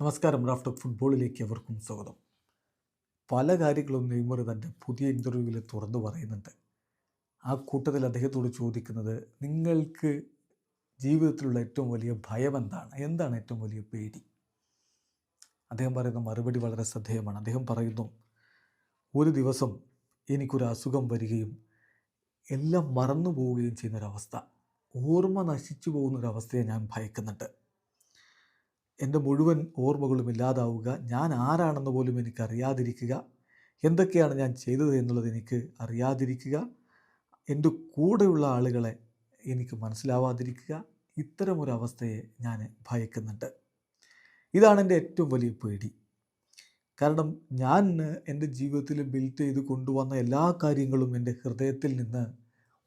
നമസ്കാരം റാഫ്റ്റ് ഫുട്ബോളിലേക്ക് അവർക്കും സ്വാഗതം. പല കാര്യങ്ങളും നെയ്മർ തന്റെ പുതിയ ഇന്റർവ്യൂവിൽ തുറന്നു പറയുന്നുണ്ട്. ആ കൂട്ടത്തിൽ അദ്ദേഹത്തോട് ചോദിക്കുന്നത് നിങ്ങൾക്ക് ജീവിതത്തിലുള്ള ഏറ്റവും വലിയ ഭയം എന്താണ്? എന്താണ് ഏറ്റവും വലിയ പേടി? അദ്ദേഹം പറയുന്ന മറുപടി വളരെ ശ്രദ്ധേയമാണ്. അദ്ദേഹം പറയുന്നു ഒരു ദിവസം എനിക്കൊരു അസുഖം വരികയും എല്ലാം മറന്നു പോവുകയും ചെയ്യുന്നൊരവസ്ഥ ഓർമ്മ നശിച്ചു പോകുന്നൊരവസ്ഥയെ ഞാൻ ഭയക്കുന്നുണ്ട്. എന്റെ മുഴുവൻ ഓർമ്മകളും ഇല്ലാതാവുക. ഞാൻ ആരാണെന്ന് പോലും എനിക്ക് അറിയാതിരിക്കുക. എന്തൊക്കെയാണ് ഞാൻ ചെയ്തത് എന്നുള്ളത് എനിക്ക് അറിയാതിരിക്കുക. എന്റെ കൂടെയുള്ള ആളുകളെ എനിക്ക് മനസ്സിലാവാതിരിക്കുക. ഇത്തരമൊരവസ്ഥയെ ഞാൻ ഭയക്കുന്നുണ്ട്. ഇതാണ് എന്റെ ഏറ്റവും വലിയ പേടി. കാരണം ഞാൻ എന്റെ ജീവിതത്തിൽ ബിൽറ്റ് ചെയ്ത് കൊണ്ടുവന്ന എല്ലാ കാര്യങ്ങളും എന്റെ ഹൃദയത്തിൽ നിന്ന്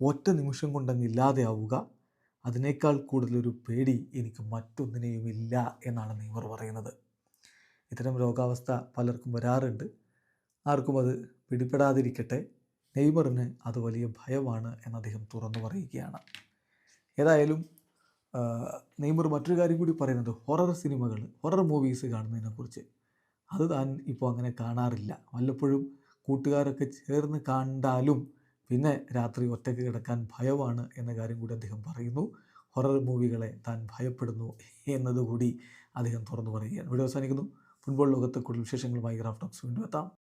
ഒറ്റ നിമിഷം കൊണ്ടങ്ങ് ഇല്ലാതെയാവുക. അതിനേക്കാൾ കൂടുതലൊരു പേടി എനിക്ക് മറ്റൊന്നിനെയും ഇല്ല എന്നാണ് നെയ്മർ പറയുന്നത്. ഇത്തരം രോഗാവസ്ഥ പലർക്കും വരാറുണ്ട്. ആർക്കും അത് പിടിപ്പെടാതിരിക്കട്ടെ നെയ്മറിന് അത് വലിയ ഭയമാണ് എന്ന് അദ്ദേഹം തുറന്നു പറയുകയാണ്. ഏതായാലും നെയ്മർ മറ്റൊരു കാര്യം കൂടി പറയുന്നത് ഹൊറർ സിനിമകൾ ഹൊറർ മൂവീസ് കാണുന്നതിനെക്കുറിച്ച്. അത് താൻ ഇപ്പോൾ അങ്ങനെ കാണാറില്ല. വല്ലപ്പോഴും കൂട്ടുകാരൊക്കെ ചേർന്ന് കണ്ടാലും പിന്നെ രാത്രി ഒറ്റയ്ക്ക് കിടക്കാൻ ഭയമാണ് എന്ന കാര്യം കൂടി അദ്ദേഹം പറയുന്നു. ഹൊറർ മൂവികളെ താൻ ഭയപ്പെടുന്നു എന്നതുകൂടി അദ്ദേഹം തുറന്നു പറയുകയാണ്. ഇവിടെ അവസാനിക്കുന്നു. ഫുട്ബോൾ ലോകത്തെ കൂടുതൽ വിശേഷങ്ങളുമായി ഗ്രാഫ് ടോക്സ് വീണ്ടും എത്താം.